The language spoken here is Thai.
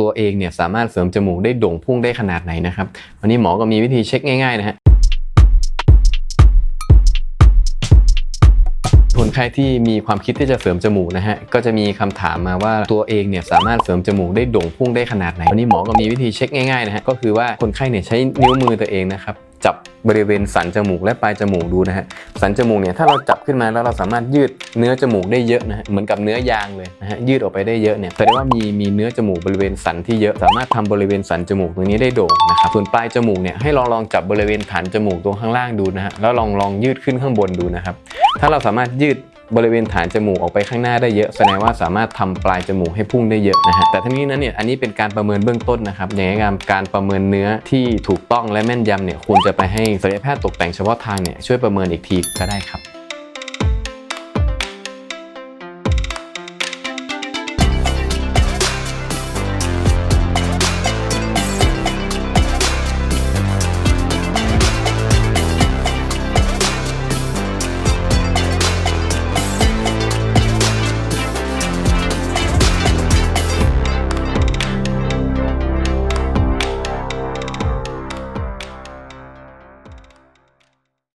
ตัวเองเนี่ยสามารถเสริมจมูกได้โด่งพุ่งได้ขนาดไหนนะครับ วันนี้หมอก็มีวิธีเช็คง่ายๆนะฮะคนไข้ที่มีความคิดที่จะเสริมจมูกนะฮะก็จะมีคำถามมาว่าตัวเองเนี่ยสามารถเสริมจมูกได้โด่งพุ่งได้ขนาดไหนวันนี้หมอก็มีวิธีเช็คง่ายๆนะฮะก็คือว่าคนไข้เนี่ยใช้นิ้วมือตัวเองนะครับ บริเวณสันจมูกและปลายจมูกดูนะฮะสันจมูกเนี่ยถ้าเราจับขึ้นมาแล้วเราสามารถยืดเนื้อจมูกได้เยอะนะฮะเหมือนกับเนื้อยางเลยนะฮะยืดออกไปได้เยอะเนี่ยแสดงว่ามีมีเนื้อจมูกบริเวณสันที่เยอะสามารถทำบริเวณสันจมูกตรงนี้ได้โด่งนะครับส่วนปลายจมูกเนี่ยให้ลองลองจับบริเวณฐานจมูกตรงข้างล่างดูนะฮะแล้วลองลองยืดขึ้นข้างบนดูนะครับถ้าเราสามารถยืด บริเวณฐานจมูกออกไปข้างหน้าได้เยอะแสดงว่าสามารถทำปลายจมูกให้พุ่งได้เยอะนะฮะแต่ทั้งนี้นั้นเนี่ยอันนี้เป็นการประเมินเบื้องต้นนะครับอย่างไรก็ตามการประเมินเนื้อที่ถูกต้องและแม่นยำเนี่ยควรจะไปให้ศัลยแพทย์ตกแต่งเฉพาะทางเนี่ยช่วยประเมินอีกทีก็ได้ครับ